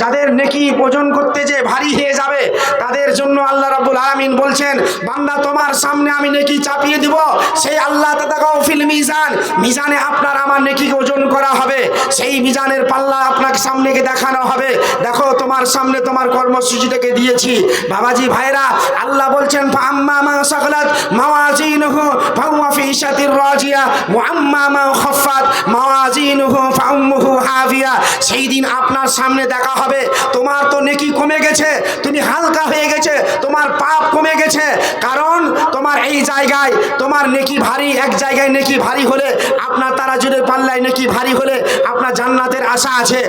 যাদের নেকি ওজন করতে যে ভারী হয়ে যাবে, তাদের জন্য আল্লাহ রাব্বুল আলামিন বলছেন, বান্দা, তোমার সামনে আমি নেকি চাপিয়ে দিব, সেই আল্লাহ ফিল মিজান, মিজানে আপনার আমার নেকি ওজন করা হবে, সেই মিজানের পাল্লা আপনাকে সামনেকে দেখানো হবে, দেখো তোমার সামনে তোমার কর্মসূচিটাকে দিয়েছি, বাবাজি ভাইরা আল্লাহ বলছেন আম্মা মা সাগলাত মাওয়াজিনহু, ফাহুয়া ফি শাতির রাজিয়া ওয়া আম্মা মা খাফাত মাওয়াজিনহু, ফাউম্মুহু হাভিয়া সেই দিন আপনার সামনে দেখা হবে। তোমার তো নেকি কমে গেছে, তুমি হালকা হয়ে গেছে, তোমার পাপ কমে গেছে। কারণ তোমার এই জায়গায়, তোমার নেকি ভারী, এক জায়গায় নেকি ভারী হলে আপনার তারা জুড়ে পাল্লায় নেকি ভারী হলে আপনার জান্নাতের আশা আছে।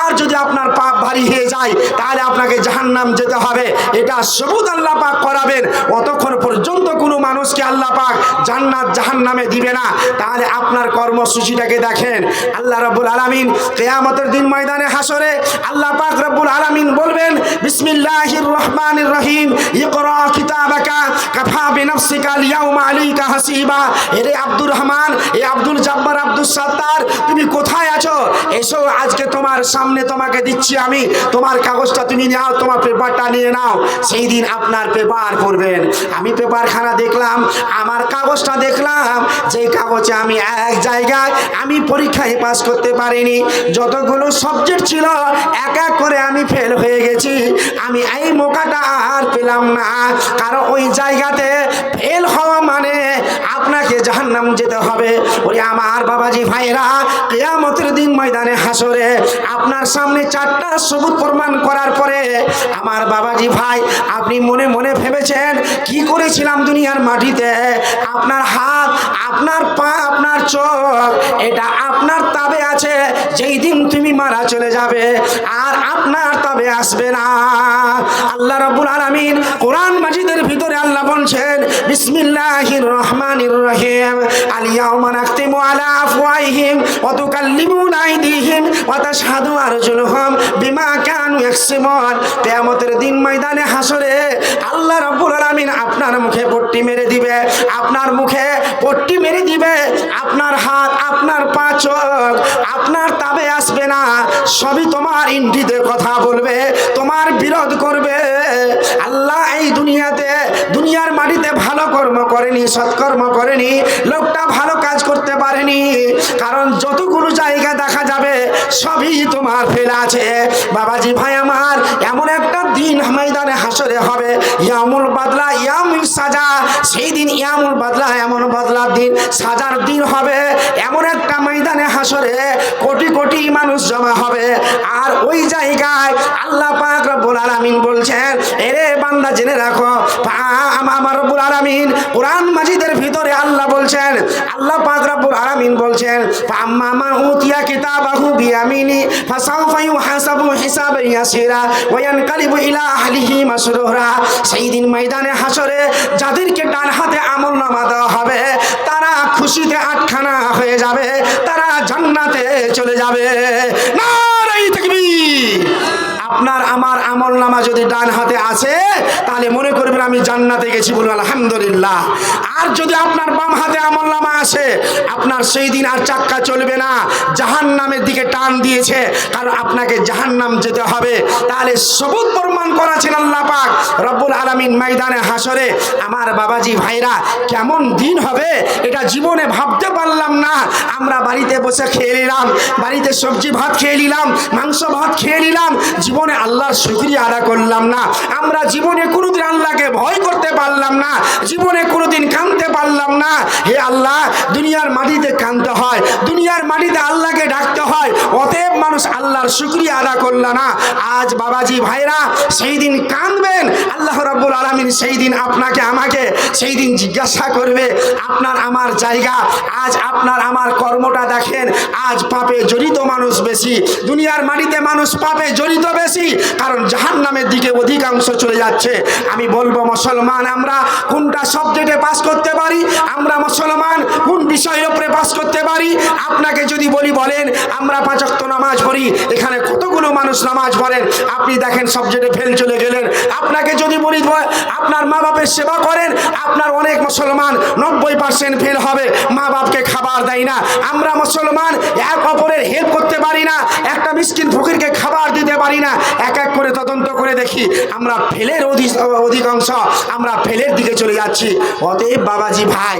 আর যদি আপনার পাপ ভারী হয়ে যায়, তাহলে আপনাকে জাহান্নাম যেতে হবে। এটা সবুজ আল্লাহ পাক করাবেন। অতক্ষণ পর্যন্ত কোনো মানুষকে আল্লাহ পাক জান্নাত জাহান্নামে দিবে না। তাহলে আপনার কর্মসূচিটাকে দেখেন। আল্লাহ রব্বুল আলামিন কেয়ামতের দিন ময়দানে হাসরে আল্লাহ পাক রব্বুল আলামিন বলবেন, বিসমিল্লাহির রহমানির রহিম, ইকরা কিতাবাকা, কাফা বিনাফসিকা আল-ইয়াউমা আলাইকা হাসিবা। এরে আব্দুর রহমান, এ আব্দুল জব্বার আব্দুল সাত্তার, তুমি কোথায় আছো? এসো, আজকে তোমার সামনে তোমাকে দিচ্ছি আমি। তোমার কাগজটা তুমি নাও, তোমার পেপারটা নিয়ে নাও। সেই দিন আপনার পেপার করবেন আমি পেপারখানা দেখলাম, আমার কাগজটা দেখলাম যে কাগজে আমি এক জায়গায় আমি পরীক্ষায় পাস করতে পারিনি। যতগুলো সাবজেক্ট ছিল এক এক করে আমি ফেল হয়ে গেছি। আমি এই মোকাটা আর পেলাম না। কারণ ওই জায়গাতে ফেল হওয়া মানে আপনাকে জাহান্নাম যেতে হবে। ওরে আমার বাবাজি ভাইরা কেয়ামতের দিন ময়দানে হাসরে আপনার সামনে চারটা সবুজ প্রমাণ করার পরে আমার বাবাজি ভাই, আপনি মনে মনে ভেবেছেন, কি করেছিলাম দুনিয়ার মাটিতে? আপনার হাত, আপনার পা, আপনার চোখ, এটা আপনার তাবে আছে, যেই দিন তুমি মারা চলে যাবে, আর আপনার তবে আসবে না। আল্লাহ রাব্বুল আলামিন কোরআন মাজিদের ভিতরে আল্লাহ বলছেন, বিসমিল্লাহির রহমানির রহিম। নাখতিমু আলা আফওয়াহিহিম ওয়া তুকাল্লিমুনা আইদিহিম, ওয়া তাশহাদু আরজুলুহুম বিমা কানু ইয়াকসিবুন কিয়ামতের দিন ময়দানে হাসরে আল্লাহ রাব্বুল আলামিন আপনার মুখে পট্টি মেরে দিবে, আপনার মুখে পট্টি মেরে দিবে, আপনার হাত, আপনার পা আপনার তাবে আসবে না, সবই তোমার ইন্ডিতে কথা বলবে, তোমার বিরোধ করবে। আল্লাহ এই দুনিয়াতে দুনিয়ার মাটিতে ভালো কর্ম করেনি, সৎকর্ম করেনি, লোকটা ভালো কাজ করতে পারেনি। কারণ যতগুলো জায়গা দেখা যাবে, সবই তোমার ফেলা আছে। বাবাজি ভাই আমার, এমন একটা দিন ময়দানে হাসরে হবে। ইয়ামুল বাদলা, ইয়ামুল সাজা। সেই দিন ইয়ামুল বাদলা, এমন বদলার দিন, সাজার দিন হবে। এমন একটা ময়দানে হাসরে কোটি কোটি মানুষ জমা হবে। আর ওই জায়গায় আল্লাহ পাক রব্বুল আলামিন বলছেন, এরে বান্দা, জেনে রাখো পা- আমার রব্বুল আলামিন কোরআন মাজিদের ভিতরে আল্লাহ বলছেন, আল্লাহ পাক রব্বুল আলামিন বলছেন ফাম্মা মান উতিয়া কিতাবাহু বিয়ামিনি, ফাসাউফা ইউহাসাবু হিসাবান ইয়াসিরা ওয়া ইয়ানকালিবু ইলা আহলিহি মাসরুরা সেই দিন ময়দানে হাসরে যাদেরকে ডান হাতে আমল নামা দেওয়া হবে, তারা খুশিতে আটখানা হয়ে যাবে, তারা জান্নাতে চলে যাবে। তাকবীর! আপনার আমার আমল নামা যদি ডান হাতে আছে, তাহলে মনে করবেন আমি জান্নাতে গেছি বলুন, আলহামদুলিল্লাহ। আর যদি আপনার বাম হাতে আমল নামা আসে আপনার সেই দিন আর চাক্কা চলবে না। জাহান নামের দিকে টান দিয়েছে, কারণ আপনাকে জাহান নাম যেতে হবে। তাহলে সবুজ প্রমাণ করাছেন আল্লাহ পাক, রব্বুল আলমিন ময়দানে হাসরে আমার বাবাজি, ভাইরা, কেমন দিন হবে? এটা জীবনে ভাবতে পারলাম না। আমরা বাড়িতে বসে খেয়ে নিলাম, বাড়িতে সবজি ভাত খেয়ে নিলাম, মাংস ভাত খেয়ে নিলাম, জীবনে আল্লাহর শুক্রিয়া আদা করলাম না। আমরা জীবনে কোনোদিন আল্লাহকে ভয় করতে পারলাম না। জীবনে কোনোদিন কাঁদতে পারলাম না। হে আল্লাহ, দুনিয়ার মাটিতে কাঁদতে হয়, দুনিয়ার মাটিতে আল্লাহকে ডাকতে হয়, অতএব মানুষ আল্লাহর শুক্রিয়া আদা করল না। আজ বাবাজি ভাইরা, সেই দিন কাঁদবেন। আল্লাহ রাব্বুল আলামিন সেই দিন আপনাকে, আমাকে সেই দিন জিজ্ঞাসা করবে, আপনার আমার জায়গা, আজ আপনার আমার কর্মটা দেখেন, আজ পাপে জড়িত মানুষ বেশি, দুনিয়ার মাটিতে মানুষ পাপে জড়িত বেশি, কারণ জাহান নামের দিকে অধিকাংশ চলে যাচ্ছে। আমি বলব, মুসলমান আমরা কোনটা সাবজেক্টে পাস করতে পারি? আমরা মুসলমান কোন বিষয়ের উপরে বাস করতে পারি? আপনাকে যদি বলি বলেন, আমরা পাঁচক্ত নামাজ পড়ি, এখানে কতগুলো মানুষ নামাজ পড়েন? আপনি দেখেন সাবজেক্টে ফেল চলে গেলেন। আপনাকে যদি বলি আপনার মা বাপের সেবা করেন, আপনার অনেক মুসলমান নব্বই পার্সেন্ট ফেল হবে। মা বাপকে খাবার দেয় না। আমরা মুসলমান এক অপরের হেল্প করতে পারি না, একটা মিসকিন ফকিরকে খাবার দিতে পারি না। এক এক করে তদন্ত করে দেখি, আমরা ফেলের অধি- অধিকাংশ, আমরা ফেলের দিকে চলে যাচ্ছি। অতএব বাবাজি ভাই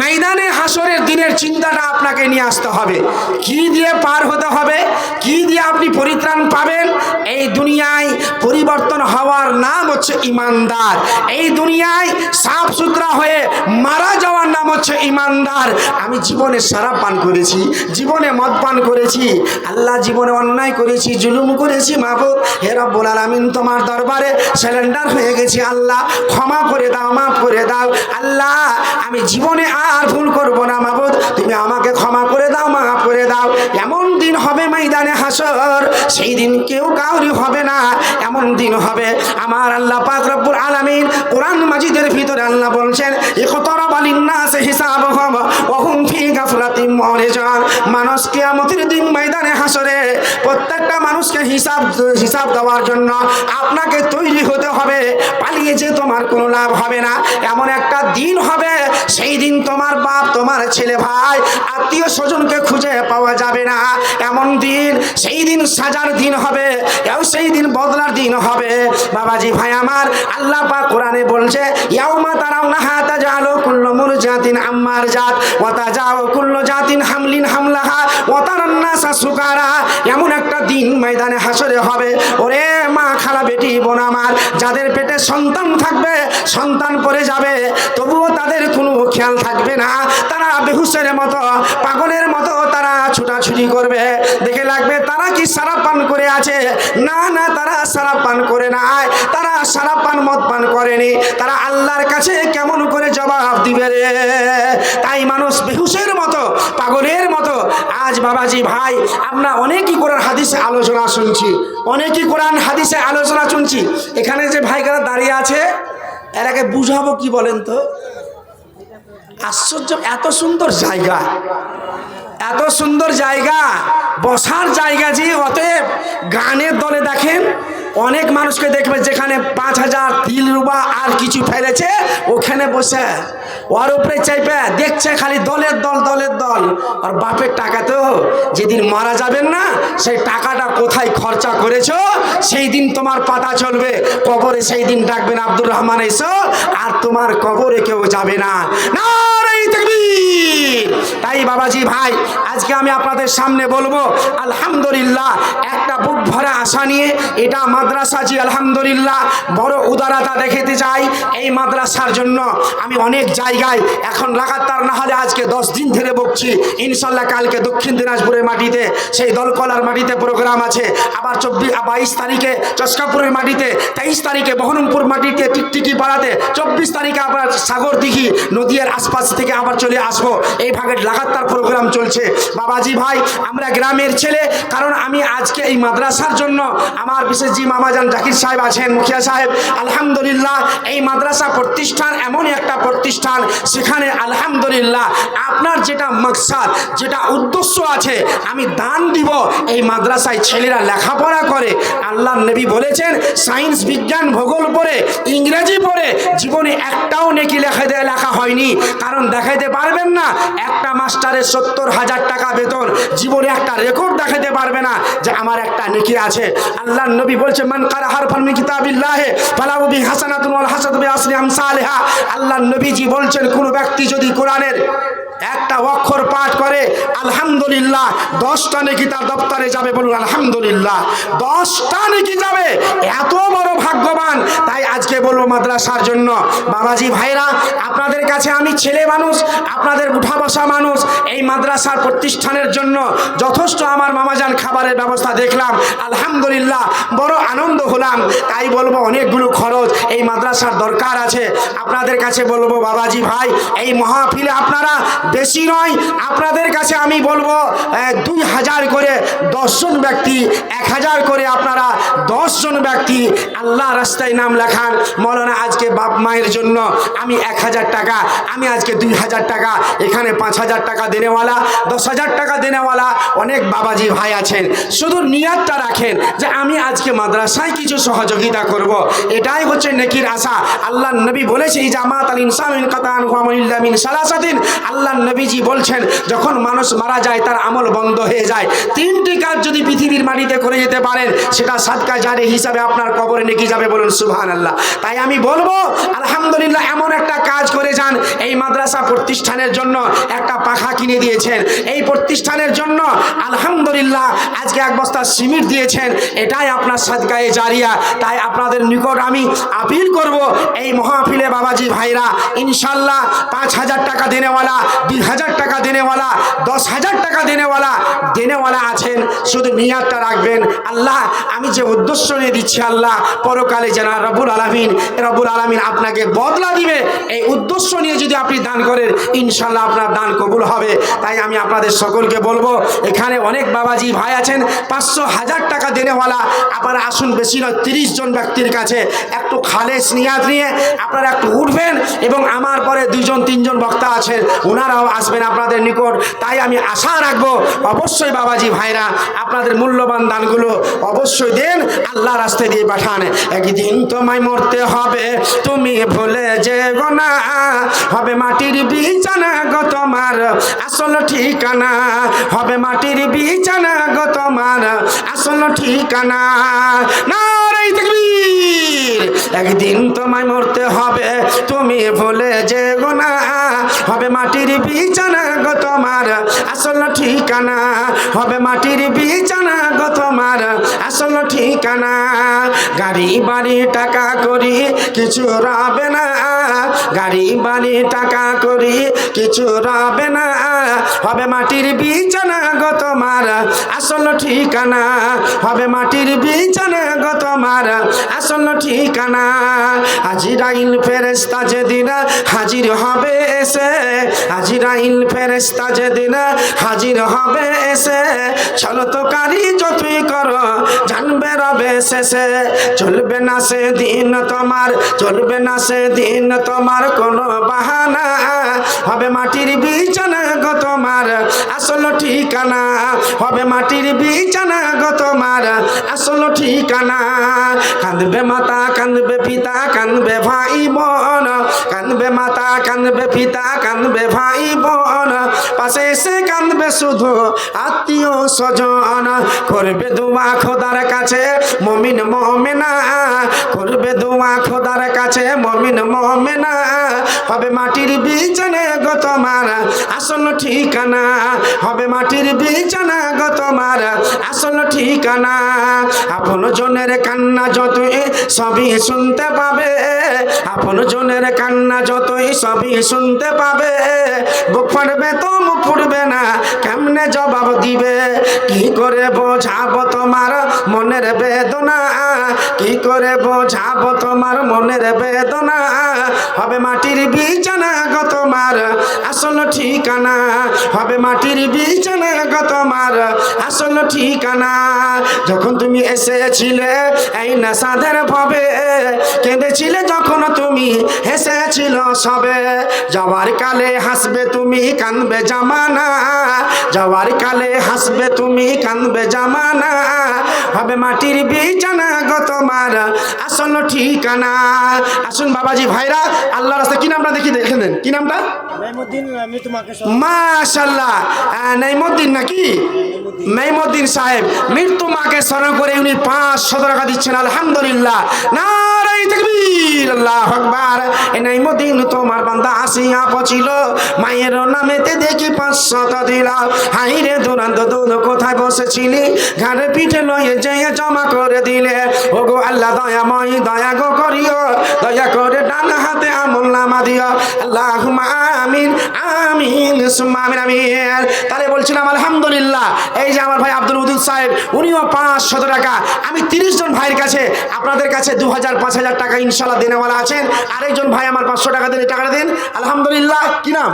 ময়দানে হাসরের দিনের চিন্তাটা আপনাকে নিয়ে আসতে হবে। কি দিয়ে পার হতে হবে? কি দিয়ে আপনি পরিত্রাণ পাবেন? এই দুনিয়ায় পরিবর্তন হওয়ার নাম হচ্ছে ইমানদার। এই দুনিয়ায় সাফ সুতরা হয়ে মারা যাওয়ার নাম হচ্ছে ইমানদার। আমি জীবনে সারা পান করেছি, জীবনে মদ পান করেছি, আল্লাহ জীবনে অন্যায় করেছি, জুলুম করেছি মাহবুব হে রব্বুল আলামিন, তোমার দরবারে সিলিন্ডার হয়ে গেছি, আল্লাহ। ক্ষমা করে দাও, মাফ করে দাও। আল্লাহ, আমি জীবনে আর ভুল করব না মাবুদ। তুমি আমাকে ক্ষমা করে দাও, মাফ করে দাও। এমন দিন হবে ময়দানে হাসর সেই দিন কেউ কাউরি হবে না। এমন দিন হবে আমার আল্লাহ পাক রব্বুল আলামিন কোরআন মাজিদের ভিতরে আল্লাহ বলছেন ইকতারাবা লিন-নাসি হিসাবুহুম ওয়া হুম ফি গাফলাতিন মুরিজান মানুষ কিয়ামতের দিন ময়দানে হাসরে। প্রত্যেকটা মানুষকে হিসাব হিসাব দেওয়ার জন্য আপনাকে তৈরি হতে হবে। পালিয়ে যে তোমার কোনো লাভ হবে না। এমন একটা দিন হবে, সেই দিন তোমার বাপ, তোমার ছেলে ভাই, আত্মীয় স্বজনকে খুঁজে পাওয়া যাবে না। এমন দিন, সেই দিন সাজার দিন হবে, এও সেই দিন বদলার দিন হবে। বাবাজি ভাই আমার, আল্লাহ পাক কোরআনে বলছে, ইয়াউমা তারাউনা হাতা জালো কুল্লু মুরজাতিন আম্মার জাত ওয়াতা যাও কুল্লু জাতিন হামলিন হামলাহা, ওয়াতারান্নাসা সুকারা। এমন একটা দিন ময়দানে হাসরে হবে। ওরে মা খালা বেটি, বোন আমার, যাদের পেটে সন্তান থাকবে, সন্তান পরে যাবে, তবুও তাদের কোনো খেয়াল থাকবে না। তারা বেহুসের মতো, পাগলের মতো তারা ছুটাছুটি করবে। দেখে লাগবে তারা কি সারা পান করে আছে? না না, তারা সারা পান করে নাই। তারা সারা পান, মদ পান করেনি। তারা আল্লাহর কাছে কেমন করে জবাব দিবে রে? তাই মানুষ বেহুসের মতো, পাগলের মতো, আজ বাবাজি ভাই, আমরা অনেকই কোরআন হাদিসে আলোচনা শুনছি। অনেকই কোরআন হাদিসে আলোচনা শুনছি। এখানে যে ভাইকারা দাঁড়িয়ে আছে, এরাকে বুঝাবো কি বলেন তো? আশ্চর্য, এত সুন্দর জায়গা। এত সুন্দর জায়গা। বসার জায়গা যে, অতএব গানের দলে দেখেন, অনেক মানুষকে দেখবে যেখানে পাঁচ হাজার তিল রুবা আর কিছু ফেলেছে, ওখানে বসে। ওর উপরে চাইবে, দেখছে খালি দলের দল দলের দল। আর বাপের টাকা তো যেদিন মারা যাবেন না, সেই টাকাটা কোথায় খরচা করেছ, সেই দিন তোমার পাতা চলবে। কবরে সেই দিন ডাকবেন আব্দুর রহমান, এসো। আর তোমার কবরে কেউ যাবে না। তাকবীর তাই বাবাজি ভাই, আজকে আমি আপনাদের সামনে বলব, আলহামদুলিল্লাহ, একটা বুক ভরা আশা নিয়ে এটা মাদ্রাসা জি, আলহামদুলিল্লাহ, বড় উদারতা দেখাতে চাই। এই মাদ্রাসার জন্য আমি অনেক জায়গায় এখন লাগাতার না হলে আজকে দশ দিন ধরে বকছি। ইনশাল্লাহ কালকে দক্ষিণ দিনাজপুরের মাটিতে, সেই দলকলার মাটিতে প্রোগ্রাম আছে। আবার চব্বিশ বাইশ তারিখে চস্কাপুরের মাটিতে, তেইশ তারিখে বহরমপুর মাটিতে টিকটিকি পাড়াতে, চব্বিশ তারিখে আবার সাগর দিঘি নদীর আশপাশ থেকে আবার চলে আসব। এই ভাগে লাগাতার প্রোগ্রাম চলছে। বাবাজি ভাই, আমরা গ্রামের ছেলে, কারণ আমি আজকে এই মাদ্রাসার জন্য আমার বিশেষ জি মামাজান জাকির সাহেব আছেন, মুখিয়া সাহেব। আলহামদুলিল্লাহ, এই মাদ্রাসা প্রতিষ্ঠান এমন একটা প্রতিষ্ঠান, সেখানে আলহামদুলিল্লাহ আপনার যেটা মকসাদ, যেটা উদ্দেশ্য আছে, আমি দান দিব। এই মাদ্রাসায় ছেলেরা লেখাপড়া করে। আল্লাহ নবী বলেছেন, সায়েন্স, বিজ্ঞান, ভূগোল পড়ে, ইংরেজি পড়ে, জীবনে একটাও নেকি লেখা দেয় লেখা হয়নি। কারণ দেখাইতে পারবেন না একটা মাস্টারের সত্তর হাজার টাকা বেতন, জীবনে একটা রেকর্ড দেখাতে পারবে না যে আমার একটা নেকি আছে। আল্লাহ নবী বলছে, মান কারা হারফান মিন কিতাবিল্লাহি, ফালাহু বি হাসানাতুন ওয়াল হাসানাতু বি আসরি আমসালিহা আল্লাহ নবীজি বলছেন, কোন ব্যক্তি যদি কোরআনের একটা অক্ষর পাঠ করে, আলহামদুলিল্লাহ। দশটা নাকি তার দপ্তরে যাবে, বলুন, আলহামদুলিল্লাহ। দশটা নাকি যাবে। এত বড় ভাগ্যবান। তাই আজকে বলব মাদ্রাসার জন্য, বাবাজি ভাইরা, আপনাদের কাছে আমি ছেলে মানুষ, আপনাদের উঠা বসা মানুষ। এই মাদ্রাসার প্রতিষ্ঠানের জন্য যথেষ্ট আমার মামাজান খাবারের ব্যবস্থা দেখলাম। আলহামদুলিল্লাহ, বড় আনন্দ হলাম। তাই বলব অনেকগুলো খরচ এই মাদ্রাসার দরকার আছে। আপনাদের কাছে বলব, বাবাজি ভাই, এই মহাফিলে আপনারা বেশি নয়, আপনাদের কাছে আমি বলব দুই হাজার করে দশজন ব্যক্তি, এক হাজার করে আপনারা দশজন ব্যক্তি আল্লাহ রাস্তায় নাম লেখান, মৌলানা আজকে বাপ মায়ের জন্য আমি এক হাজার টাকা, আমি আজকে দুই হাজার টাকা, এখানে পাঁচ হাজার টাকা দেনেওয়ালা, দশ হাজার টাকা দেনেওয়ালা, অনেক বাবাজি ভাই আছেন। শুধু নিয়াতটা রাখেন যে আমি আজকে মাদ্রাসায় কিছু সহযোগিতা করব। এটাই হচ্ছে নেকির আশা। আল্লাহ নবী বলেছে এই জামাত আল ইনসান কাতান সালাসাদিন আল্লাহ নবীজি বলছেন, যখন মানুষ মারা যায়, তার আমল বন্ধ হয়ে যায়। তিনটি কাজ যদি পৃথিবীর মাটিতে করে যেতে পারেন, সেটা সাদকা জারে হিসাবে আপনার কবরে নেকি যাবে বলুন সুবহান আল্লাহ তাই আমি বলব, আলহামদুলিল্লাহ, এমন একটা কাজ করে যান। এই মাদ্রাসা প্রতিষ্ঠানের জন্য একটা পাখা কিনে দিয়েছেন। এই প্রতিষ্ঠানের জন্য আলহামদুলিল্লাহ, আজকে এক বস্তা সিমেন্ট দিয়েছেন। এটাই আপনার সাদকায়ে জারিয়া। তাই আপনাদের নিকট আমি আপিল করব, এই মহাফিলে বাবাজি ভাইরা, ইনশাল্লাহ, পাঁচ হাজার টাকা দেনেওয়ালা দুই হাজার টাকা দেনেওয়ালা, দশ হাজার টাকা দেনেওয়ালা দেনেওয়ালা আছেন, শুধু নিয়াতটা রাখবেন। আল্লাহ, আমি যে উদ্দেশ্য নিয়ে দিচ্ছি আল্লাহ, পরকালে যেন রবুল আলমিন রবুল আলমিন আপনাকে বদলা দিবে। এই উদ্দেশ্য নিয়ে যদি আপনি দান করেন ইনশাল্লাহ আপনার দান কবুল হবে। তাই আমি আপনাদের সকলকে বলব, এখানে অনেক বাবাজি ভাই আছেন, পাঁচশো হাজার টাকা দেনেওয়ালা আপনারা আসুন বেশি নয়, তিরিশ জন ব্যক্তির কাছে একটু খালেস নিয়াদ নিয়ে আপনারা একটু উঠবেন, এবং আমার পরে দুজন তিনজন বক্তা আছেন ওনারাও আসবেন আপনাদের নিকট। তাই আমি আশা রাখব, অবশ্যই বাবাজি ভাইরা, আপনাদের মূল্যবান দানগুলো অবশ্যই দেন, আল্লাহ রাস্তায় দিয়ে পাঠান। একদিন তোমায় মরতে হবে, তুমি ভুলে যে গোনা হবে মাটির বিছানা গো তোমার, আসল ঠিকানা। হবে মাটির বিছানা গো তোমার, আসল ঠিকানা। তাকবীর। একদিন তোমায় মরতে হবে, তুমি ভুলে যে গোনা হবে মাটির বিছানা গো তোমার, আসল ঠিকানা। হবে মাটির বিছানা গো তোমার, আসল ঠিকানা। গাড়ি, বাড়ি, টাকা করি, কিছু রবে না। গাড়ি, বাড়ি, টাকা করি, কিছু রবে না। হবে মাটির বিছানা গো তোমার, আসল ঠিকানা। হবে মাটির বিছানা গো তোমার, আসল ঠিকানা। হাজিরাইল ফেরেস্তা যেদিন হাজির হবে এসে হাজিরাইল ফেরেস্তা যেদিন হাজির হবে এসে, চলো তো কারি যতই করো, জানবে রবে শেষে। চলবে না সে দিন তোমার, চলবে না সে দিন তোমার কোনো বাহানা। হবে মাটির বিছানা গো তোমার, আসল ঠিকানা। হবে মাটির বিছানা গো তোমার, আসল ঠিকানা। কাঁদবে মাতা, কাঁদবে পিতা, কাঁদবে ভাই বোন। কাঁদবে মাতা, কাঁদবে পিতা কাঁদবে ভাই বোন, পাশে এসে কাঁদবে শুধু আত্মীয় স্বজন। করবে দোয়া খোদার কাছে মমিন মমেনা, করবে দোয়া খোদার কাছে মমিন মমেনা। হবে মাটির বিছানে গো তোমার আসল ঠিকানা, হবে মাটির বিছানা গো তোমার আসল ঠিকানা। আপন জনের কান্না যতই সবই শুনতে পাবে, আপন জনের কান্না যতই সবই শুনতে পাবে বুক ফাটবে তো মুখ ফুটবে না, কেমনে জবাব দিবে? কি করে বোঝাবো তোমার মনের বেদনা? কি করে বোঝাবো তোমার মনের বেদনা? হবে মাটির বিছানা গো তোমার আসল ঠিকানা। হবে মাটির বিছানা গো তোমার আসল ঠিকানা। যখন তুমি এসেছিলে এই না নেশাদের ভাবে, কেঁদেছিলে যখন তুমি, হেসেছিল সবে। যাওয়ার কালে হাসবে তুমি কানবে জামানা। যাওয়ার কালে হাসবে তুমি কানবে জামানা। হবে মাটির বিছানা গো তোমার আসল ঠিকানা। আসুন বাবাজি ভাইরা আল্লাহ রাস্তা কি নামটা দেখি দেখে দেন কি নামটা? মাশাল্লাহ। নাইমুদ্দিন নাকি? নাইমুদ্দিন সাহেব মৃত্যু মাকে স্মরণ করে উনি পাঁচশো টাকা দিচ্ছেন আলহামদুলিল্লাহ। নারাই তাকবীর আল্লাহ আকবার। এই নাইমুদ্দিন তোমার বান্দা আসিয়া পছিল মায়ের নামেতে দেখি পাঁচশত দিলাম। হাই রে দুরান্ত দুধ কোথায় বসেছিলি? ঘাড়ে পিঠে লয়ে যেয়ে জমা করে দিলে। ও গো আল্লাহ, দয়াময়, দয়া গো করিও। দয়া করে ডান হাতে আমল নামা দিও। আল্লাহ আমিন আমিন আমিন আমিন। তাহলে বলছিলাম, আলহামদুলিল্লাহ, এই যে আমার ভাই আব্দুল উদুল সাহেব, উনিও পাঁচশত টাকা। আমি তিরিশ জন ভাইয়ের কাছে, আপনাদের কাছে দু হাজার পাঁচ হাজার টাকা ইনশাল্লাহ দেনেওয়ালা আছেন। আরেকজন ভাই আমার পাঁচশো টাকা দিন টাকাটা দিন। আলহামদুলিল্লাহ কি নাম?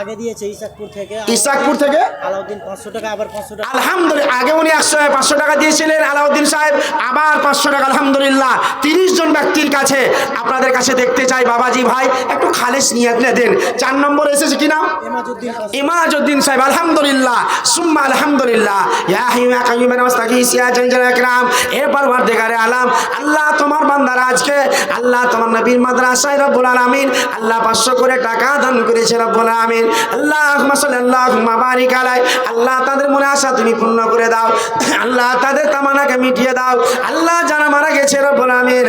আগে দিয়েছে ইসাকপুর থেকে। ইসাকপুর থেকে? আলাউদ্দিন পাঁচশো টাকা আবার পাঁচশো টাকা। আলহামদুলিল্লাহ আগে উনি একশো পাঁচশো টাকা দিয়েছিলেন আলাউদ্দিন সাহেব আবার পাঁচশো টাকা আলহামদুলিল্লাহ। তিরিশ জন ব্যক্তির কাছে আপনাদের কাছে দেখতে চাই বাবাজি ভাই একটু খালেস নিয়ে দেন। চার নম্বর এসেছে কি নাম? ইমাজউদ্দিন সাহেব আলহামদুলিল্লাহ সুম্মা আলহামদুলিল্লাহ। ইয়া ইয়া এ আলাম আল্লাহ তোমার বান্দারা আজকে আল্লাহ তোমার নবীর মাদ্রাসায় রব্বুল আলামিন আল্লাহ 500 করে টাকা দান করেছে রব্বুল আলামিন আল্লাহুম্মা সাল্লাল্লাহুম্মা বারিক আলাই। আল্লাহ তাদের মনে আশা তুমি পূর্ণ করে দাও। আল্লাহ তাদের তামানাকে মিটিয়ে দাও। আল্লাহ যারা মারা গেছে, রব্বুল আলামিন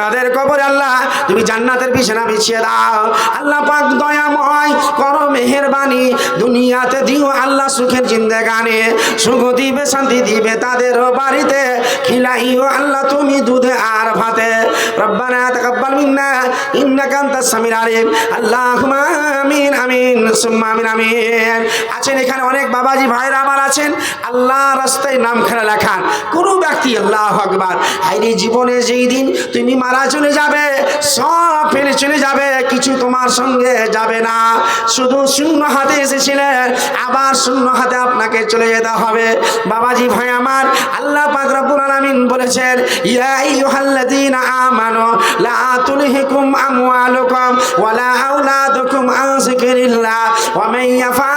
তাদের কবরে আল্লাহ তুমি জান্নাতের বিছানা বিছিয়ে দাও। আল্লাহ পাক দয়াময় করো, মেহেরবানি। দুনিয়াতে দিও আল্লাহ সুখের জিন্দেগানে। সুখ দিবে শান্তি দিবে তাদের বাড়িতে খিলাইও আল্লাহ তুমি দুধে আর ভাতে। রব্বানা তাকাব্বাল মিন্না, ইন্নাকা আনতাস সামির আলিম। আল্লাহুম্মা আমিন। আমিন সুম্মা, আমিন আমিন। আছেন এখানে অনেক বাবাজি ভাইরা আমার আছেন। আল্লাহ রাস্তায় নাম খেলা লেখান। কোনো ব্যক্তি, আল্লাহ আকবার হাইরে জীবনে যেই দিন তুমি মারা চলে যাবে, সব ফেলে চলে যাবে, কিছু তোমার সঙ্গে যাবে না। শুধু শূন্য হাতে এসেছিলেন, আবার শূন্য হাতে আপনাকে চলে যেতে হবে। বাবাজি ভাই আমার, আল্লাহ পাক রব্বুল আলামিন বলেছেন, ইয়া আইয়ুহাল্লাযীনা আমানু, লা আমওয়ালুকুম ওয়ালা আওলাদুকুম আন যিকরিল্লাহ। ওয়া মান ইয়াফআল যালিকা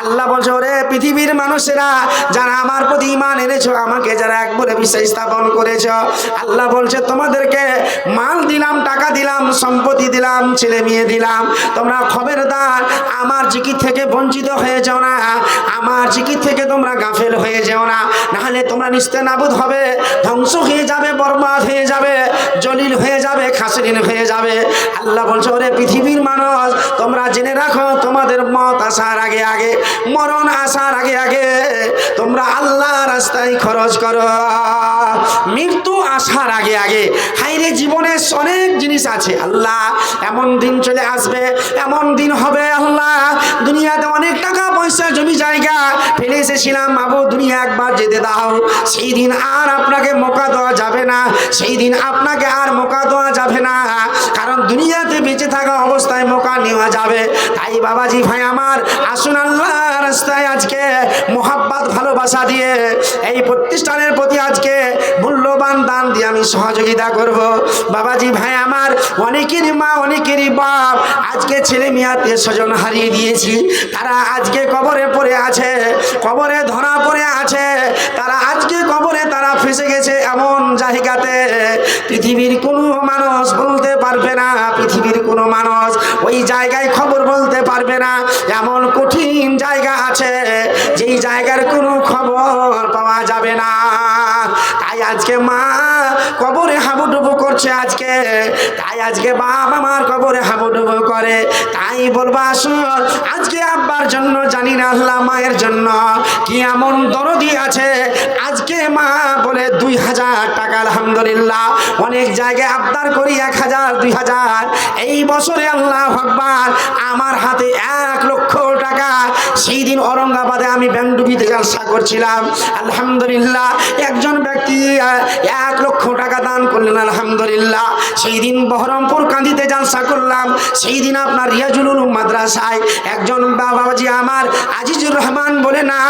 আল্লাহ বলছে, ওরে পৃথিবীর মানুষেরা, যারা আমার প্রতি ঈমান এনেছো, আমাকে যারা এক বলে বিশ্বাস স্থাপন করেছ, আল্লাহ বলছে, তোমাদেরকে মাল দিলাম, টাকা দিলাম, সম্পত্তি দিলাম, ছেলে মেয়ে দিলাম। তোমরা খবরদার, আমার জিকির থেকে বঞ্চিত হয়ে যাও না। আমার জিকির থেকে তোমরা গাফেল হয়ে যাও না। নাহলে তোমরা নিস্তে নাবুদ হবে, ধ্বংস হয়ে যাবে, বরবাদ হয়ে যাবে, জলিল হয়ে যাবে, খাসরিন হয়ে যাবে। আল্লাহ বলছে, ওরে পৃথিবীর মানুষ তোমরা জেনে রাখো, তোমাদের মত আসার আগে আগে, মরণ আসার আগে আগে তোমরা আল্লাহ রাস্তায় খরচ করো। মৃত্যু আসার আগে আগে হাইরে জীবনে অনেক জিনিস আছে আল্লাহ, এমন দিন চলে আসবে, এমন দিন হবে আল্লাহ। দুনিয়াতে অনেক টাকা পয়সা, জমি জায়গা ফেলে এসেছিলাম, আবু দুনিয়া একবার যেতে দাও। সেই দিন আর আপনাকে মোকা দেওয়া যাবে না, সেই দিন আপনাকে আর মোকা দেওয়া যাবে না। কারণ দুনিয়াতে বেঁচে থাকা অবস্থায় মোকা নেওয়া যাবে। তাই বাবাজি ভাই আমার, আসুন আল্লাহ রাস্তায় আজকে মোহাব্বত, ভালোবাসা দিয়ে এই প্রতিষ্ঠানের প্রতি আজকে মূল্যবান দান দিয়ে আমি সহযোগিতা করব। বাবাজি ভাই আমার অনেকেরই মা অনেকেরই বাপ, আজকে ছেলে মেয়াতে স্বজন হারিয়ে দিয়েছি। তারা আজকে কবরে পড়ে আছে, কবরে ধরা পড়ে আছে। তারা আজকে কবরে তারা ফেসে গেছে এমন জায়গাতে। পৃথিবীর কোনো মানুষ বলতে পারবে না, পৃথিবীর কোনো মানুষ ওই জায়গায় খবর বলতে পারবে না। এমন কঠিন জায়গা আছে, যেই জায়গার কোনো খবর পাওয়া যাবে না। আজকে মা কবরে হাবুডুবু করছে আজকে। তাই আজকে বাপ আমার কবরে হাবুডুবু করে। তাই বলব আসুন আজকে আব্বার জন্য জানি না আল্লাহ মায়ের জন্য কি এমন দরদি আছে। আজকে মা বলে, দুই হাজার টাকা, আলহামদুলিল্লাহ। অনেক জায়গায় আবদার করি, এক হাজার, দুই হাজার। এই বছরে আল্লাহ ভগবান আমার হাতে এক লক্ষ সেই দিন ঔরঙ্গাবাদে আমি ব্যান্ডুবিতে জলসা করছিলাম। আলহামদুলিল্লাহ, একজন ব্যক্তি এক লক্ষ টাকা দান করলেন, আলহামদুলিল্লাহ। সেই দিন বহরমপুর কান্দিতে জলসা করলাম। সেই দিন আপনার রিয়াজুল মাদ্রাসায় একজন বাবাজি আমার আজিজুর রহমান বলে না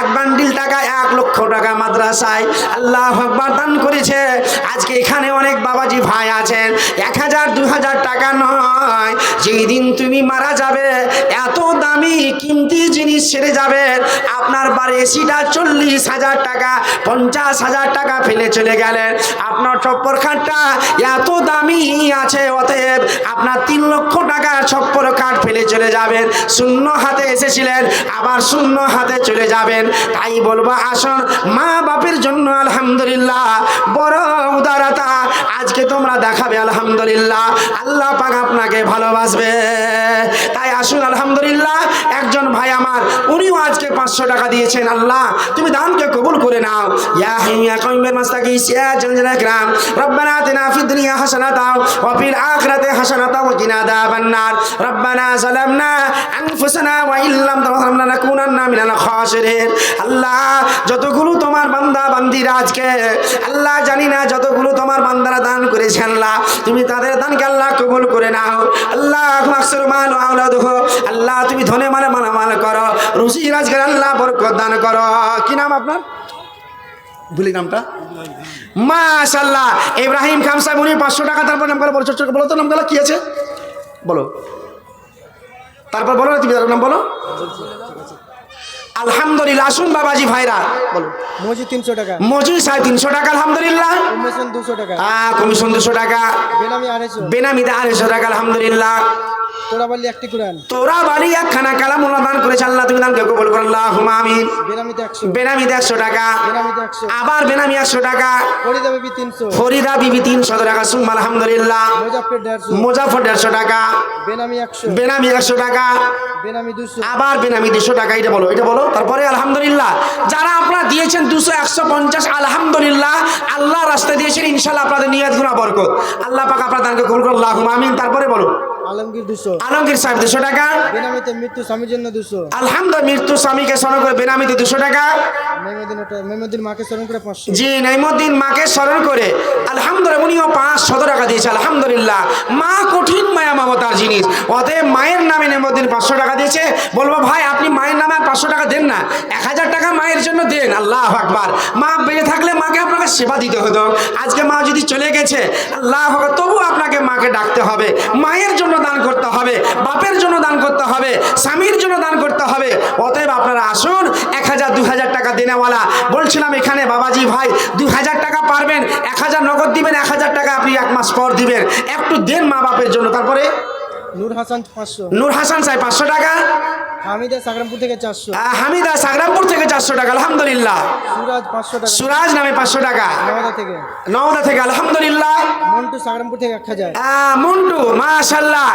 এক বান্ডিল টাকা, এক লক্ষ টাকা মাদ্রাসায় আল্লাহ আকবার দান করেছে। আজকে এখানে অনেক বাবাজি ভাই আছেন। এক হাজার দু হাজার টাকা নয়। যেই দিন তুমি মারা যাবে, এত দামি কিমতি জিনিস ছেড়ে যাবে? আপনার বাড়ি এসিটা চল্লিশ হাজার টাকা, পঞ্চাশ হাজার টাকা ফেলে চলে গেলেন। আপনার ছপ্পর খাটটা এত দামি আছে, অতএব আপনার তিন লক্ষ টাকা ছপ্পর খাট ফেলে চলে যাবেন। শূন্য হাতে এসেছিলেন, আবার শূন্য হাতে চলে যাবেন। তাই বলব, আসুন, মা বাপের জন্য আলহামদুলিল্লাহ। বড় উদারতা, আজকে তোমরা দেখাবে আলহামদুলিল্লাহ। আল্লাহ পাক আপনাকে ভালোবাসবে। আসুন, আলহামদুলিল্লাহ। একজন ভাই আমার, উনিও আজকে পাঁচশো টাকা দিয়েছেন। আল্লাহ, তুমি দানকে কবুল করে নাও। আল্লাহ, যতগুলো তোমার বান্দা বান্দিরা আজকে, আল্লাহ জানি না যতগুলো তোমার বান্দারা দান করেছে, আল্লাহ। তুমি তাদের দানকে আল্লাহ কবুল করে নাও। আল্লাহ আল্লাহ, তুমি ধনে মানে মালামাল করো। রুচি রাজগার আল্লাহ বরকত দান করো। কি নাম আপনার? ভুলি নামটা? মাশাল্লাহ ইব্রাহিম খান সাহেব, উনি পাঁচশো টাকা, তারপর নাম গেলো বলো বলো তো, নাম গেলো, কি আছে? বলো। তারপর বলো না, তুমি নাম বলো। আলহামদুলিল্লাহ আসুন বাবাজি ভাইরা। বলো মজুদ তিনশো টাকা। মজুরি সাড়ে তিনশো টাকা আলহামদুলিল্লাহ। কমিশন দুশো টাকা। কমিশন দুশো টাকা। বেনামি আড়াইশো। বেনামিতে আড়াইশো টাকা আলহামদুলিল্লাহ। তোরাবাল্লি একটি কোরআন। তোরা বাড়ি একখানা কালামুল্লাহ দান করেছে আল্লাহ তুমি দানকে কবুল করো আল্লাহ আমিন। বেনামিতে একশো। বেনামিতে একশো টাকা। বেনামিতে আবার বেনামি একশো টাকা। ফরিদা বিবি তিনশো। ফরিদা বিবি তিনশো টাকা আলহামদুলিল্লাহ। টাকা। বেনামি একশো। বেনামি একশো টাকা। বেনামি দুশো। আবার বেনামি দুশো টাকা এটা বলো এটা বলো। তারপরে আলহামদুলিল্লাহ, যারা আপনারা দিয়েছেন দুশো একশো পঞ্চাশ, আলহামদুলিল্লাহ, আল্লাহ রাস্তা দিয়েছেন, ইনশাল্লাহ আপনাদের নিয়াত গুণা বরকত। আল্লাহ পাক আপনার দানকে কবুল করুন আল্লাহ আমিন। তারপরে বলো আলমগীর দুশো। আলমগীর সাহেব দুশো টাকা। বেনামিতে মৃত্যু স্বামীর জন্য দুশো। আলহামদুলিল্লাহ মৃত্যু স্বামীকে স্মরণ করে বেনামিতে দুশো টাকা। মেমুদ্দিন মাকে স্মরণ করে পাঁচশো। জি নাইমুদ্দিন মাকে স্মরণ করে। আলহামদুলিল্লাহ উনিও পাঁচ শত টাকা দিয়েছে। আলহামদুলিল্লাহ মা কঠিন মায়া মমতার জিনিস। অতএব মায়ের নামে নাইমুদ্দিন পাঁচশো টাকা দিয়েছে। বলব ভাই আপনি মায়ের নামে আর পাঁচশো টাকা দেন না। এক হাজার টাকা মায়ের জন্য দেন আল্লাহ আকবার। মা বেঁচে থাকলে মাকে আপনাকে সেবা দিতে হতো। আজকে মা যদি চলে গেছে আল্লাহ আকবার, তবু আপনাকে মাকে ডাকতে হবে। মায়ের জন্য দান করতে হবে বাপের জন্য দান করতে হবে স্বামীর জন্য দান করতে হবে। অতএব আপনারা আসুন এক হাজার দু হাজার টাকা দেনেওয়ালা। বলছিলাম এখানে বাবাজি ভাই দু হাজার টাকা পারবেন এক হাজার নগদ দিবেন এক হাজার টাকা আপনি এক মাস পর দিবেন। একটু দেন মা বাপের জন্য তারপরে নূর হাসান পাঁচশো। নূর হাসান সাহেব পাঁচশো টাকা? হামিদা সাগরামপুর থেকে চারশো। হামিদা সাগরামপুর থেকে চারশো টাকা আলহামদুলিল্লাহ। সুরাজ পাঁচশো টাকা। সুরাজ নামে পাঁচশো টাকা। নওদা থেকে। নওদা থেকে আলহামদুলিল্লাহ। মন্টু সাগরামপুর থেকে এক হাজার। মন্টু মাশাল্লাহ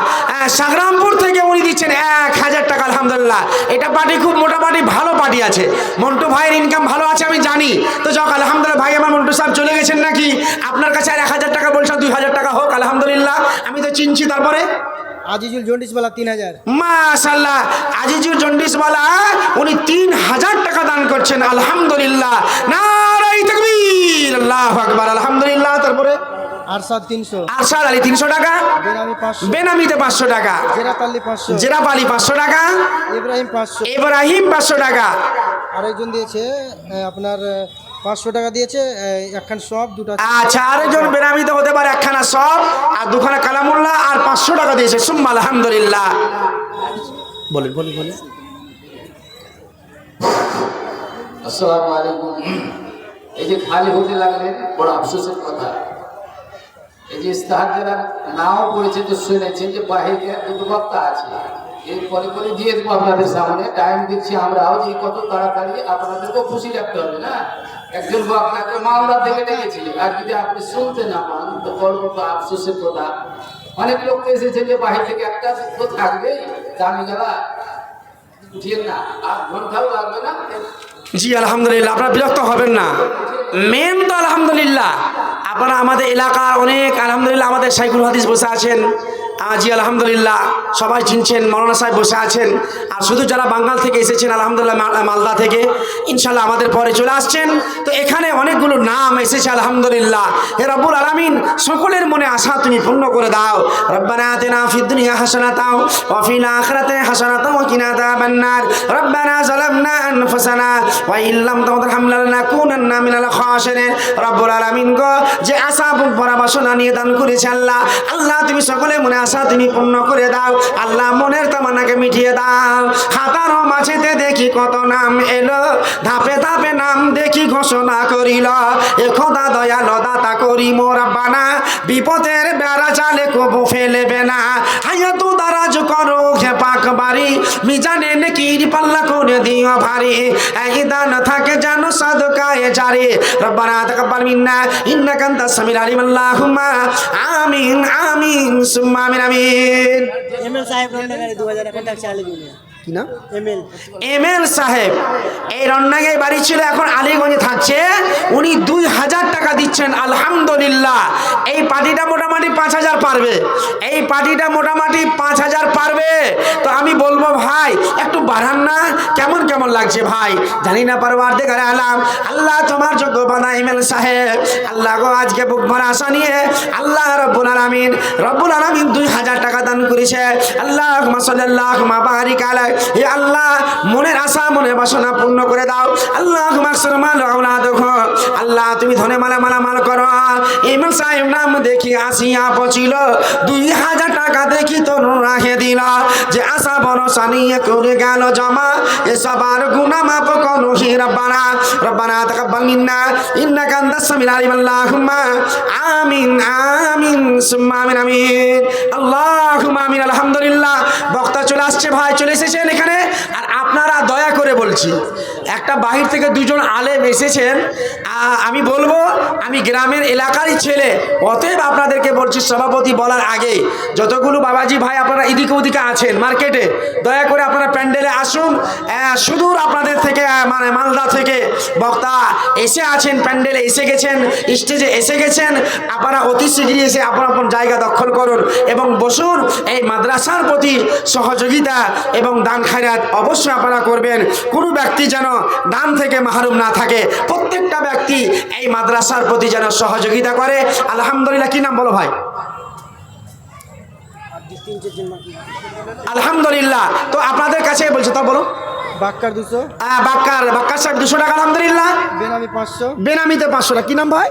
সংগ্রামপুর থেকে উনি দিচ্ছেন এক হাজার টাকা আলহামদুলিল্লাহ। এটা পার্টি খুব মোটা পার্টি ভালো পার্টি আছে। মন্টু ভাইয়ের ইনকাম ভালো আছে আমি জানি। তো যাক আলহামদুলিল্লাহ ভাই আমার মন্টু সাহেব চলে গেছেন নাকি? আপনার কাছে আর এক হাজার টাকা বলছেন দুই হাজার টাকা হোক আলহামদুলিল্লাহ। আমি তো চিনছি তারপরে। আজিজুল জন্ডিসওয়ালা তিন হাজার। মাশাল্লাহ আজিজুর জন্ডিসওয়ালা উনি তিন হাজার টাকা দান করছেন আলহামদুলিল্লাহ। নারাই তাকবীর আল্লাহ আকবার আলহামদুলিল্লাহ তারপরে? আরসাদ তিনশো। আরশাদ আলী তিনশো টাকা বেনামিতে পাঁচশো টাকা জেরাপাল্লি পাঁচশো। জেরাপ আলী পাঁচশো টাকা ইব্রাহিম পাঁচশো। ইব্রাহিম পাঁচশো টাকা। আরেকজন দিয়েছে আপনার পাঁচশো টাকা দিয়েছে একখান সব দুটা আচ্ছা আরেকজন বেনামিতে হতে পারে একখানা সব আর দুখানা কালামুল্লাহ আর পাঁচশো টাকা দিয়েছে। সুম্মা আলহামদুলিল্লাহ। বলেন বলেন বলেন। আসসালামু আলাইকুম। এই যে খালি হতে লাগলেন বড় আফসোসের কথা। এই যে ইস্তাহার যারা নাও করেছে তো শুনেছেন যে বাহিরে দুটো বক্তা আছে। এর পরে পরে দিয়ে দেবো আপনাদের সামনে। টাইম দিচ্ছি আমরাও যে কত তাড়াতাড়ি আপনাদেরকেও খুশি রাখতে হবে না? একজন বক্তাকে মালদা থেকে ডেকেছি আর যদি আপনি শুনতে না পান, তো বড় বড় আফসোসের কথা অনেক লোক এসেছে যে বাহির থেকে একটা তো থাকবেই দামি গেলা না, আর ঘন্টাও লাগবে না। জি, আলহামদুলিল্লাহ, আপনারা বিরক্ত হবেন না। মেন তো আলহামদুলিল্লাহ, আপনারা আমাদের এলাকার অনেক, আলহামদুলিল্লাহ, আমাদের সাইকুল হাদিস বসে আছেন। আহ, জি আলহামদুলিল্লাহ সবাই চিনছেন মৌলানা সাহেব বসে আছেন। আর শুধু যারা বাঙ্গাল থেকে এসেছেন আলহামদুলিল্লাহ মালদা থেকে ইনশাল্লাহ আমাদের পরে চলে আসছেন। তো এখানে অনেকগুলো নাম এসেছে আলহামদুলিল্লাহ। হে রব্বুল আলামিন সকলের মনে আশা তুমি পূর্ণ করে দাও। রব্বানা লানাকুনান্না মিনাল খাসিরিন রব্বুল আলামিন গো যে আশা বাসনা নিয়ে দান করেছে আল্লাহ। আল্লাহ তুমি সকলে মনে আশা তুমি পূর্ণ করে দাও। আল্লাহ মনের তামান্নাকে মিটিয়ে দাও। খাতার মাঝেতে দেখি কত নাম এলো। ধাপে ধাপে নাম দেখি ঘোষণা করিল। এ খোদা দয়াল, দাতা করি মোর বানা বিপদের বেড়া চালে কবু ফেলেবে না। হাইয়া তু দারাজ করো হে পাক বাড়ি। মিজানে নেকির পাল্লা করে দিও ভারী। এই দান থাকে জানো সাদকায়ে জারি। রব্বানা তাকাব্বাল মিন্না, ইন্নাকা আনতাস সামিউল আলিম। আল্লাহুম্মা, আমিন আমিন। সুম্মা আমিন আমিন। এম এল সাহেব রন্ডাগাড়ি দু হাজার এখন টাকা চালিয়ে দিন কি না এম এল। এম এল সাহেব এই রন্নাগাই বাড়ি ছিল এখন আলীগঞ্জে থাকছে। উনি দুই হাজার টাকা দিচ্ছেন আলহামদুলিল্লাহ। এই পার্টিটা মোটামুটি পাঁচ হাজার পারবে। এই পার্টিটা মোটামুটি পাঁচ হাজার পারবে। তো আমি বলব ভাই একটু বাড়ান না। কেমন কেমন লাগছে ভাই? জানি না পারবার দেখে আলাম। আল্লাহ তোমার যোগ্য বানা এমএল সাহেব। আল্লাহ গো, আজকে বুক ভরা আশা নিয়ে আল্লাহ রব্বুল আলামিন রব্বুল আলামিন দুই হাজার টাকা দান করেছে। আল্লাহ মাসাল্লাহ মা বাহারি কালে হে আল্লাহ, মনের আশা, মনের বাসনা পূর্ণ করে দাও। আল্লাহ মাসরমাল আওলাদ আল্লাহ, তুমি ধনে মালা মালা মাল করো। এমএল সাহেব নাম দেখি আসিয়া পচিল দুই হাজার টাকা দেখি তো রাখে দিল। যে আশা ভরসা নিয়ে করে গেল জমা। এসব আর গুনা মাপ কোনো হি রব্বানা। রব্বানা তাকাব্বাল মিন্না। ইন্নাকা আনতাস সামিউল আলিম। আল্লাহুম্মা আমিন আমিন, সুম্মা আমিন আমিন। আল্লাহুম্মা আমিন, আলহামদুলিল্লাহ। বক্তা চলে আসছে ভাই, চলে এসেছেন এখানে? আর আপনারা দয়া করে বলছি, একটা বাহির থেকে দুজন আলেম এসেছেন। আমি বলব, আমি গ্রামের এলাকারই ছেলে। অতএব আপনাদেরকে বলছি, সভাপতি বলার আগে, যতগুলো বাবাজি ভাই আপনারা এদিকে ওদিকে আছেন মার্কেটে, দয়া করে আপনারা প্যান্ডেলে আসুন। সুদূর আপনাদের থেকে মানে মালদা থেকে বক্তা এসে আছেন, প্যান্ডেলে এসে গেছেন, স্টেজে এসে গেছেন। আপনারা অতি শীঘ্রই এসে আপনার আপন জায়গা দখল করুন এবং বসুন। এই মাদ্রাসার প্রতি সহযোগিতা এবং দান খায়রাত অবশ্যই আপনারা করবেন। কোনো ব্যক্তি যেন দান থেকে মাহরুম না থাকে, প্রত্যেকটা ব্যক্তি এই মাদ্রাসার প্রতি যেন সহযোগিতা করে। আলহামদুলিল্লাহ কি নাম বলো ভাই? আলহামদুলিল্লাহ তো আপনাদের কাছে বলছে তা বলো। বাক্কার দুশো। আহ, বাক্কার বাক্কার সাহেব দুশো টাকা আলহামদুলিল্লাহ। বেনামি পাঁচশো। বেনামিতে পাঁচশো টাকা কি নাম ভাই?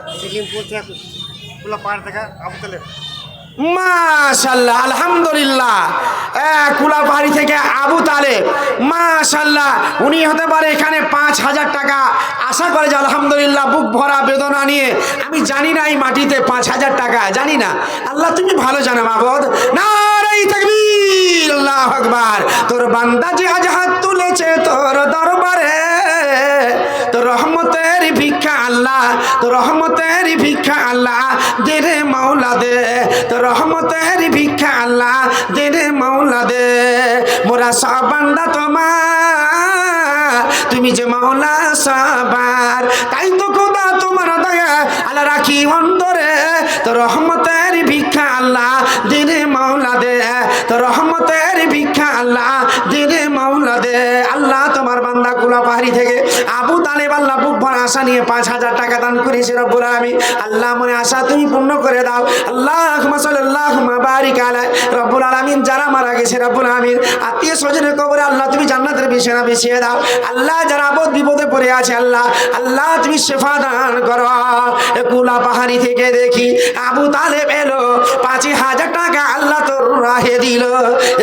মাশাল্লাহ, আলহামদুলিল্লাহ। কুলা পাহাড়ি থেকে আবু তালে মাশাল্লাহ, উনি হতে পারে এখানে পাঁচ হাজার টাকা আশা করে যে আলহামদুলিল্লাহ বুক ভরা বেদনা নিয়ে, আমি জানি না এই মাটিতে পাঁচ হাজার টাকা, জানি না। আল্লাহ, তুমি ভালো জানো, মাবদ। না তাকবীর। আকবার। তোর বান্দা যে আজ হাত তুলেছে তোর দরবারে, তোর রহমতের ভিক্ষা আল্লাহ, তোর রহমতের ভিক্ষা আল্লাহ দে মাওলা দে। তোর রহমতের ভিক্ষা আল্লাহ দে মাওলা দে। মোরা সব তোমার, তুমি যে মাওলা সবার, তাই তো খোদা তোমার আল্লাহ রাখি অন্দরে তো রহমতের ভিক্ষা আল্লাহ দিনে মাওলা দে। তোর রহমতের ভিক্ষা আল্লাহ দিনে মাওলা দে। আল্লাহ তোমার বান্দা গুলা পাহাড়ি থেকে আবু তালেব আল্লাহ বুক আশা নিয়ে পাঁচ হাজার টাকা দান করেছে রব্বুল আলামিন। আল্লাহ মনে আশা তুমি পূর্ণ করে দাও। আল্লাহ মাসাল্লাহ বারিক আলাই রব্বুল আলামিন। যারা মারা গেছে রব্বুল আলামিন, আত্মীয় স্বজনের কবরে আল্লাহ তুমি জান্নাতের বিছানা বিছিয়ে দাও। আল্লাহ যারা আপদ বিপদে পড়ে আছে, আল্লাহ আল্লাহ তুমি শেফা দান করো। কুলা পাহাড়ি থেকে দেখি আবু তালেব এলো। পাঁচ হাজার টাকা আল্লাহ রাহে দিল।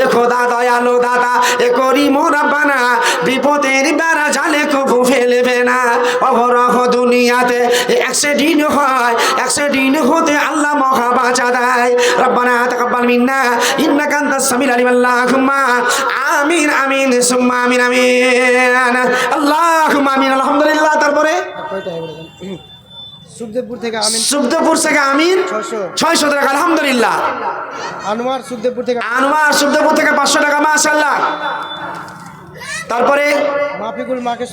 এ খোদা দয়ালো দাদা এ করি মোরাব্বানা বিপদের বেড়া জালে কবু ফেলবে না। অহরহ দুনিয়াতে অ্যাক্সিডেন্ট হয়। অ্যাক্সিডেন্ট হতে আল্লাহ মহা বাঁচা দেয়। রব্বানা, তাকাব্বাল মিন্না, ইন্নাকা আনতাস সামিউল আলিম, আল্লাহুম্মা। আমিন আমিন, সুম্মা, আমিন আমিন। আল্লাহুম্মা, আমিন। আলহামদুলিল্লাহ, তারপরে? সুখদেবপুর থেকে আমিন। সুখদেবপুর থেকে আমিন। ছয়শো। টাকা আলহামদুলিল্লাহ। আনোয়ার সুখদেবপুর থেকে আনোয়ার সুখদেবপুর থেকে পাঁচশো টাকা মাশাল্লাহ তারপরে মাফিকুল মাকে